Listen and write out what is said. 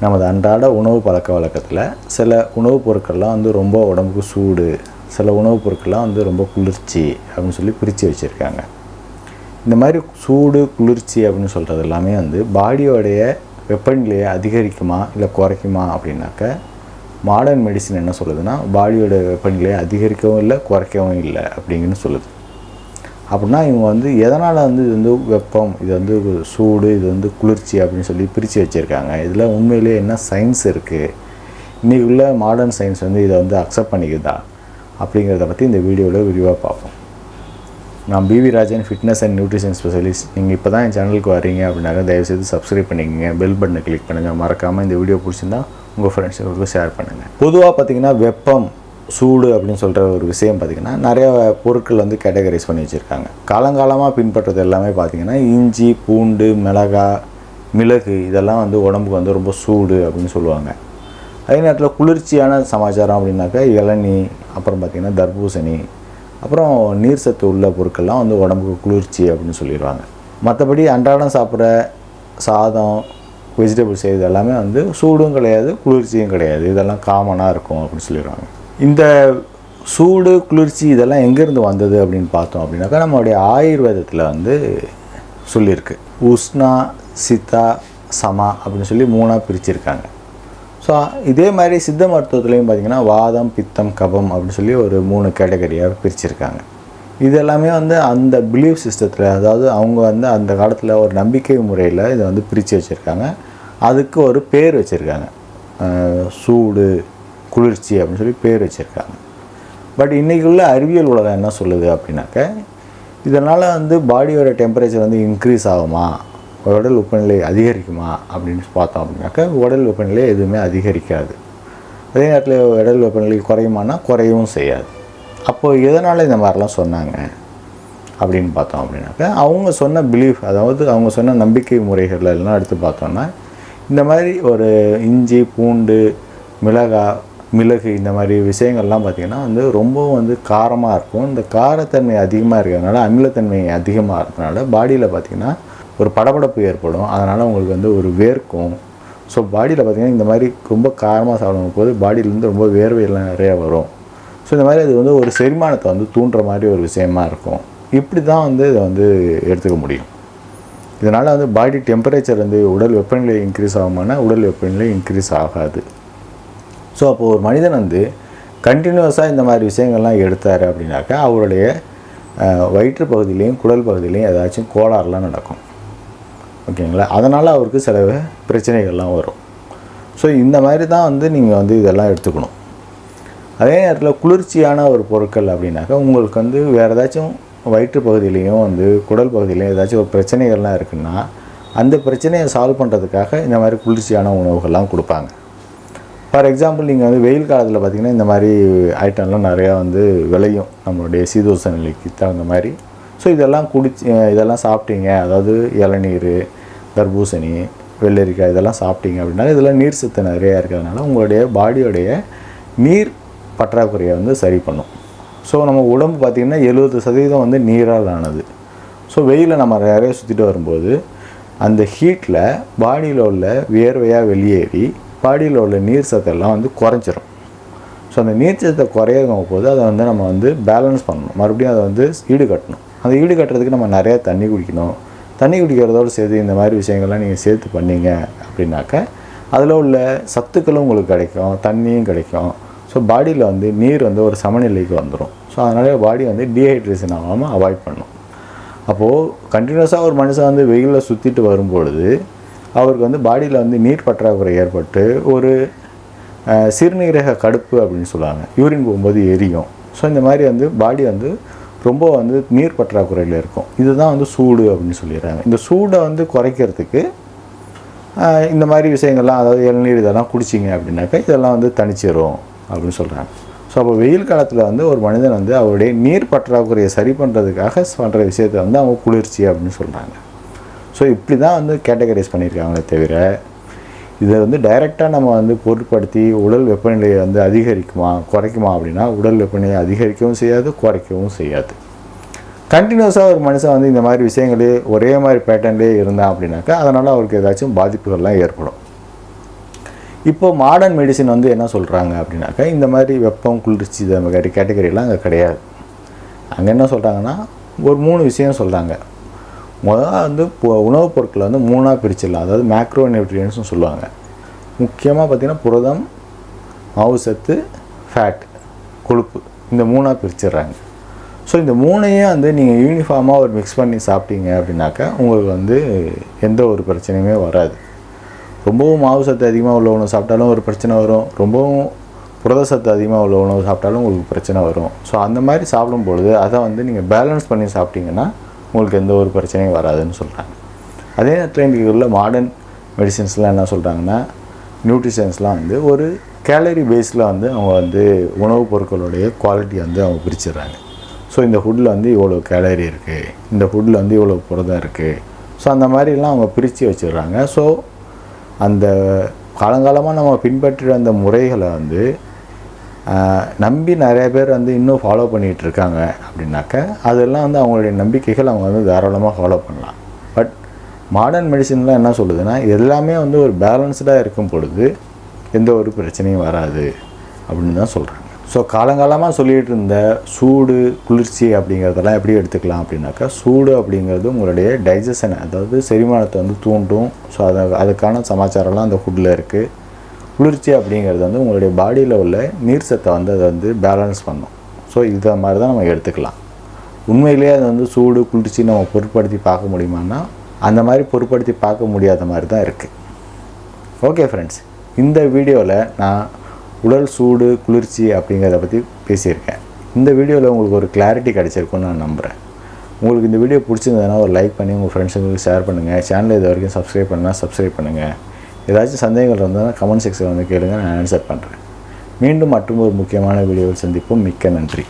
நமது அன்றாட உணவு பழக்க வழக்கத்தில் சில உணவுப் பொருட்கள்லாம் வந்து ரொம்ப உடம்புக்கு சூடு சில உணவுப் பொருட்கள்லாம் வந்து ரொம்ப குளிர்ச்சி அப்படின்னு சொல்லி பிரித்து வச்சுருக்காங்க. இந்த மாதிரி சூடு குளிர்ச்சி அப்படின்னு சொல்கிறது எல்லாமே வந்து பாடியோடைய வெப்பநிலையை அதிகரிக்குமா இல்லை குறைக்குமா அப்படின்னாக்க மாடர்ன் மெடிசன் என்ன சொல்லுதுன்னா பாடியோட வெப்பநிலையை அதிகரிக்கவும் இல்லை குறைக்கவும் இல்லை அப்படிங்கன்னு சொல்லுது. அப்படின்னா இவங்க வந்து எதனால் வந்து இது வந்து வெப்பம் இது வந்து சூடு இது வந்து குளிர்ச்சி அப்படின்னு சொல்லி பிரித்து வச்சுருக்காங்க. இதில் உண்மையிலே என்ன சயின்ஸ் இருக்குது இன்றைக்கி உள்ள மாடர்ன் சயின்ஸ் வந்து இதை வந்து அக்செப்ட் பண்ணிக்குதா? அப்படிங்கிறத பற்றி இந்த வீடியோவில் விரிவாக பார்ப்போம். நான் PV Rajan fitness and nutrition specialist நீங்கள் இப்போ தான் என் சேனலுக்கு வரீங்க அப்படின்னாக்க தயவுசெய்து சப்ஸ்கிரைப் பண்ணிக்கங்க. பெல் பட்டனை கிளிக் பண்ணுங்கள் மறக்காமல் இந்த வீடியோ பிடிச்சிருந்தா உங்கள் ஃப்ரெண்ட்ஸுக்கு ஷேர் பண்ணுங்கள் பொதுவாக பார்த்தீங்கன்னா வெப்பம் சூடு அப்படின்னு சொல்கிற ஒரு விஷயம் பார்த்திங்கன்னா நிறைய பொருட்கள் வந்து கேட்டகரைஸ் பண்ணி வச்சுருக்காங்க. காலங்காலமாக பின்பற்றது எல்லாமே பார்த்திங்கன்னா இஞ்சி பூண்டு மிளகா மிளகு இதெல்லாம் வந்து உடம்புக்கு வந்து ரொம்ப சூடு அப்படின்னு சொல்லுவாங்க. அதே நேரத்தில் குளிர்ச்சியான சமாச்சாரம் அப்படின்னாக்கா இளநி அப்புறம் பார்த்திங்கன்னா தர்பூசணி அப்புறம் நீர் சத்து உள்ள பொருட்கள்லாம் வந்து உடம்புக்கு குளிர்ச்சி அப்படின்னு சொல்லிடுவாங்க. மற்றபடி அன்றாடம் சாப்பிட்ற சாதம் வெஜிடபிள்ஸ் இது எல்லாமே வந்து சூடும் கிடையாது குளிர்ச்சியும் கிடையாது. இதெல்லாம் காமனாக இருக்கும் அப்படின்னு சொல்லிடுவாங்க. இந்த சூடு குளிர்ச்சி இதெல்லாம் எங்கேருந்து வந்தது அப்படின்னு பார்த்தோம் அப்படின்னாக்கா நம்மளுடைய ஆயுர்வேதத்தில் வந்து சொல்லியிருக்கு. உஷ்ணா சித்தா சமா அப்படின்னு சொல்லி மூணாக பிரிச்சிருக்காங்க. ஸோ இதே மாதிரி சித்த மருத்துவத்துலேயும் பார்த்திங்கன்னா வாதம் பித்தம் கபம் அப்படின்னு சொல்லி ஒரு மூணு கேட்டகரியாக பிரிச்சிருக்காங்க. இது எல்லாமே வந்து அந்த பிலீஃப் சிஸ்டத்தில் அதாவது அவங்க வந்து அந்த காலத்தில் ஒரு நம்பிக்கை முறையில் இதை வந்து பிரித்து வச்சுருக்காங்க. அதுக்கு ஒரு பேர் வச்சுருக்காங்க. சூடு குளிர்ச்சி அப்படின்னு சொல்லி பேர் வச்சுருக்காங்க. பட் இன்றைக்கி உள்ள அறிவியல் உலகம் என்ன சொல்லுது அப்படின்னாக்க இதனால் வந்து பாடியோட டெம்பரேச்சர் வந்து இன்க்ரீஸ் ஆகுமா? உடல் வெப்பநிலை அதிகரிக்குமா? அப்படின்னு பார்த்தோம் அப்படின்னாக்க உடல் வெப்பநிலை எதுவுமே அதிகரிக்காது. அதே நேரத்தில் உடல் வெப்பநிலை குறையுமானா குறையவும் செய்யாது. அப்போது எதனால் இந்த மாதிரிலாம் சொன்னாங்க? அப்படின்னு பார்த்தோம் அப்படின்னாக்க அவங்க சொன்ன பிலீஃப் அதாவது அவங்க சொன்ன நம்பிக்கை முறைகள் எல்லாம் எடுத்து பார்த்தோன்னா இந்த மாதிரி ஒரு இஞ்சி பூண்டு மிளகா மிளகு இந்த மாதிரி விஷயங்கள்லாம் பார்த்திங்கன்னா வந்து ரொம்பவும் வந்து காரமாக இருக்கும். இந்த காரத்தன்மை அதிகமாக இருக்கிறதுனால அமிலத்தன்மை அதிகமாக இருக்கிறதுனால பாடியில் பார்த்திங்கன்னா ஒரு படபடப்பு ஏற்படும். அதனால் உங்களுக்கு வந்து ஒரு வேர்க்கும். ஸோ பாடியில் பார்த்திங்கன்னா இந்த மாதிரி ரொம்ப காரமாக சாப்பிடும் போது பாடியிலேருந்து ரொம்ப வேர்வையெல்லாம் நிறையா வரும். ஸோ இந்த மாதிரி அது வந்து ஒரு செரிமானத்தை வந்து தூண்டுற மாதிரி ஒரு விஷயமா இருக்கும். இப்படி தான் வந்து இதை வந்து எடுத்துக்க முடியும். இதனால் வந்து பாடி டெம்பரேச்சர் வந்து உடல் வெப்பநிலை இன்க்ரீஸ் ஆகுமானா உடல் வெப்பநிலை இன்க்ரீஸ் ஆகாது. ஸோ அப்போது ஒரு மனிதன் வந்து கண்டினியூஸாக இந்த மாதிரி விஷயங்கள்லாம் எடுத்தார் அப்படின்னாக்கா அவருடைய வயிற்று பகுதியிலையும் குடல் பகுதியிலையும் ஏதாச்சும் கோளாறுலாம் நடக்கும். ஓகேங்களா? அதனால் அவருக்கு சில பிரச்சனைகள்லாம் வரும். ஸோ இந்த மாதிரி தான் வந்து நீங்கள் வந்து இதெல்லாம் எடுத்துக்கணும். அதே நேரத்தில் குளிர்ச்சியான ஒரு பொருட்கள் அப்படின்னாக்கா உங்களுக்கு வந்து வேறு ஏதாச்சும் வயிற்று பகுதியிலையும் வந்து குடல் பகுதியிலையும் ஏதாச்சும் ஒரு பிரச்சனைகள்லாம் இருக்குன்னா அந்த பிரச்சனையை சால்வ் பண்ணுறதுக்காக இந்த மாதிரி குளிர்ச்சியான உணவுகள்லாம் கொடுப்பாங்க. ஃபார் எக்ஸாம்பிள் நீங்கள் வந்து வெயில் காலத்தில் பார்த்திங்கன்னா இந்த மாதிரி ஐட்டம்லாம் நிறையா வந்து விளையும். நம்மளுடைய சீதோச நிலைக்கு தகுந்த மாதிரி. ஸோ இதெல்லாம் குடிச்சு இதெல்லாம் சாப்பிட்டீங்க. அதாவது இளநீர் தர்பூசணி வெள்ளரிக்காய் இதெல்லாம் சாப்பிட்டீங்க அப்படின்னா இதெல்லாம் நீர் சத்து நிறையா இருக்கிறதுனால உங்களுடைய பாடியோடைய நீர் பற்றாக்குறையை வந்து சரி பண்ணும். ஸோ நம்ம உடம்பு பார்த்திங்கன்னா எழுபது சதவீதம் வந்து நீரால் ஆனது. ஸோ வெயிலில் நம்ம நிறைய சுற்றிட்டு வரும்போது அந்த ஹீட்டில் பாடியில் உள்ள வியர்வையாக வெளியேறி பாடியில் உள்ள நீர் சத்தெல்லாம் வந்து குறைஞ்சிரும். ஸோ அந்த நீர் சத்தை குறையும் போது அதை வந்து நம்ம வந்து பேலன்ஸ் பண்ணணும். மறுபடியும் அதை வந்து ஈடுகட்டணும். அந்த ஈடுகட்டுறதுக்கு நம்ம நிறையா தண்ணி குடிக்கணும். தண்ணி குடிக்கிறதோடு சேர்த்து இந்த மாதிரி விஷயங்கள்லாம் நீங்கள் சேர்த்து பண்ணீங்க அப்படின்னாக்க அதில் உள்ள சத்துக்களும் உங்களுக்கு கிடைக்கும் தண்ணியும் கிடைக்கும். ஸோ பாடியில் வந்து நீர் வந்து ஒரு சமநிலைக்கு வந்துடும் ஸோ அதனால பாடி வந்து டீஹைட்ரேஷன் ஆகாமல் அவாய்ட் பண்ணும் அப்போது கண்டினியூஸாக ஒரு மனுஷன் வந்து வெயிலில் சுற்றிட்டு வரும்பொழுது அவருக்கு வந்து பாடியில் வந்து நீர் பற்றாக்குறை ஏற்பட்டு ஒரு சிறுநீரக கடுப்பு அப்படின்னு சொல்லுவாங்க. யூரின் போகும்போது எரியும். ஸோ இந்த மாதிரி வந்து பாடி வந்து ரொம்ப வந்து நீர் பற்றாக்குறையில் இருக்கும். இதுதான் வந்து சூடு அப்படின்னு சொல்லிடுறாங்க. இந்த சூடை வந்து குறைக்கிறதுக்கு இந்த மாதிரி விஷயங்கள்லாம் அதாவது இளநீர் இதெல்லாம் குடிச்சிங்க அப்படின்னாக்கா இதெல்லாம் வந்து தனிச்சிரும் அப்படின்னு சொல்கிறாங்க ஸோ அப்போ வெயில் காலத்தில் வந்து ஒரு மனிதன் வந்து அவருடைய நீர் பற்றாக்குறையை சரி பண்ணுறதுக்காக பண்ணுற விஷயத்தை வந்து அவங்க குளிர்ச்சி அப்படின்னு சொல்கிறாங்க ஸோ இப்படி தான் வந்து கேட்டகரைஸ் பண்ணியிருக்காங்களே தவிர இதை வந்து டைரெக்டாக நம்ம வந்து பொருட்படுத்தி உடல் வெப்பநிலையை வந்து அதிகரிக்குமா குறைக்குமா அப்படின்னா உடல் வெப்பநிலையை அதிகரிக்கவும் செய்யாது குறைக்கவும் செய்யாது. கண்டினியூஸாக ஒரு மனுஷன் வந்து இந்த மாதிரி விஷயங்களே ஒரே மாதிரி பேட்டர்ன்லேயே இருந்தான் அப்படின்னாக்கா அதனால் அவருக்கு ஏதாச்சும் பாதிப்புகள்லாம் ஏற்படும். இப்போ மாடர்ன் மெடிசின் வந்து என்ன சொல்கிறாங்க அப்படின்னாக்கா இந்த மாதிரி வெப்பம் குளிர்ச்சி இந்த மாதிரி கேட்டகரியெல்லாம் அங்கே கிடையாது. அங்கே என்ன சொல்கிறாங்கன்னா ஒரு மூணு விஷயம் சொல்கிறாங்க முதல்ல வந்து உணவுப் பொருட்களை வந்து மூணாக பிரிச்சிடலாம். அதாவது மேக்ரோ நியூட்ரியன்ஸ்னு சொல்லுவாங்க. முக்கியமாக பார்த்திங்கன்னா புரதம் மாவு சத்து ஃபேட் கொழுப்பு. இந்த மூணாக பிரிச்சிடுறாங்க. ஸோ இந்த மூணையும் வந்து நீங்கள் யூனிஃபார்மாக ஒரு மிக்ஸ் பண்ணி சாப்பிட்டீங்க அப்படின்னாக்கா உங்களுக்கு வந்து எந்த ஒரு பிரச்சனையுமே வராது. ரொம்பவும் மாவு சத்து அதிகமாக உள்ள உணவு சாப்பிட்டாலும் ஒரு பிரச்சனை வரும். ரொம்பவும் புரத சத்து அதிகமாக உள்ள உணவு சாப்பிட்டாலும் உங்களுக்கு பிரச்சனை வரும். ஸோ அந்த மாதிரி சாப்பிடும் பொழுது அதை வந்து நீங்கள் பேலன்ஸ் பண்ணி சாப்பிட்டீங்கன்னா உங்களுக்கு எந்த ஒரு பிரச்சனையும் வராதுன்னு சொல்கிறாங்க அதே நேரத்தில் இன்றைக்கி உள்ள மாடர்ன் மெடிசின்ஸ்லாம் என்ன சொல்கிறாங்கன்னா நியூட்ரிஷன்ஸ்லாம் வந்து ஒரு கேலரி பேஸில் வந்து அவங்க வந்து உணவுப் பொருட்களுடைய குவாலிட்டி வந்து அவங்க பிரிச்சிடுறாங்க. ஸோ இந்த ஃபுட்டில் வந்து இவ்வளோ கேலரி இருக்குது இந்த ஃபுட்டில் வந்து இவ்வளோ புரதம் இருக்குது ஸோ அந்த மாதிரிலாம் அவங்க பிரித்து வச்சிடுறாங்க. ஸோ அந்த காலங்காலமாக நம்ம பின்பற்றி அந்த முறைகளை வந்து நம்பி நிறைய பேர் வந்து இன்னும் ஃபாலோ பண்ணிகிட்டு இருக்காங்க அப்படின்னாக்க அதெல்லாம் வந்து அவங்களுடைய நம்பிக்கைகள் அவங்க வந்து தாராளமாக ஃபாலோ பண்ணலாம். பட் மாடர்ன் மெடிசன்லாம் என்ன சொல்லுதுன்னா எல்லாமே வந்து ஒரு பேலன்ஸ்டாக இருக்கும் பொழுது எந்த ஒரு பிரச்சனையும் வராது அப்படின்னு தான் சொல்கிறாங்க ஸோ காலங்காலமாக சொல்லிகிட்டு இருந்த சூடு குளிர்ச்சி அப்படிங்கிறதெல்லாம் எப்படி எடுத்துக்கலாம் அப்படின்னாக்கா சூடு அப்படிங்கிறது உங்களுடைய டைஜஷனை அதாவது செரிமானத்தை வந்து தூண்டும். ஸோ அதை அதுக்கான சமாச்சாரம்லாம் அந்த ஃபுட்டில் இருக்குது குளிர்ச்சி அப்படிங்கிறது வந்து உங்களுடைய பாடியில் உள்ள நீர் சத்தை வந்து அதை வந்து பேலன்ஸ் பண்ணும். ஸோ இதை மாதிரி தான் நம்ம எடுத்துக்கலாம். உண்மையிலேயே அது வந்து சூடு குளிர்ச்சி நம்ம பொருட்படுத்தி பார்க்க முடியுமான்னா அந்த மாதிரி பொருட்படுத்தி பார்க்க முடியாத மாதிரி தான் இருக்குது ஓகே ஃப்ரெண்ட்ஸ் இந்த வீடியோவில் நான் உடல் சூடு குளிர்ச்சி அப்படிங்கிறத பற்றி பேசியிருக்கேன். இந்த வீடியோவில் உங்களுக்கு ஒரு கிளாரிட்டி கிடைச்சிருக்கும்னு நான் நம்புகிறேன் உங்களுக்கு இந்த வீடியோ பிடிச்சிருந்ததுன்னா ஒரு லைக் பண்ணி உங்கள் ஃப்ரெண்ட்ஸுங்களுக்கு ஷேர் பண்ணுங்கள் சேனலை இது வரைக்கும் சப்ஸ்கிரைப் பண்ணால் சப்ஸ்கிரைப் பண்ணுங்கள் ஏதாச்சும் சந்தேகங்கள் இருந்தால் கமெண்ட் செக்ஷனில் வந்து கேளுங்க நான் ஆன்சர் பண்ணுறேன் மீண்டும் மற்றும் ஒரு முக்கியமான வீடியோவில் சந்திப்போம். மிக்க நன்றி.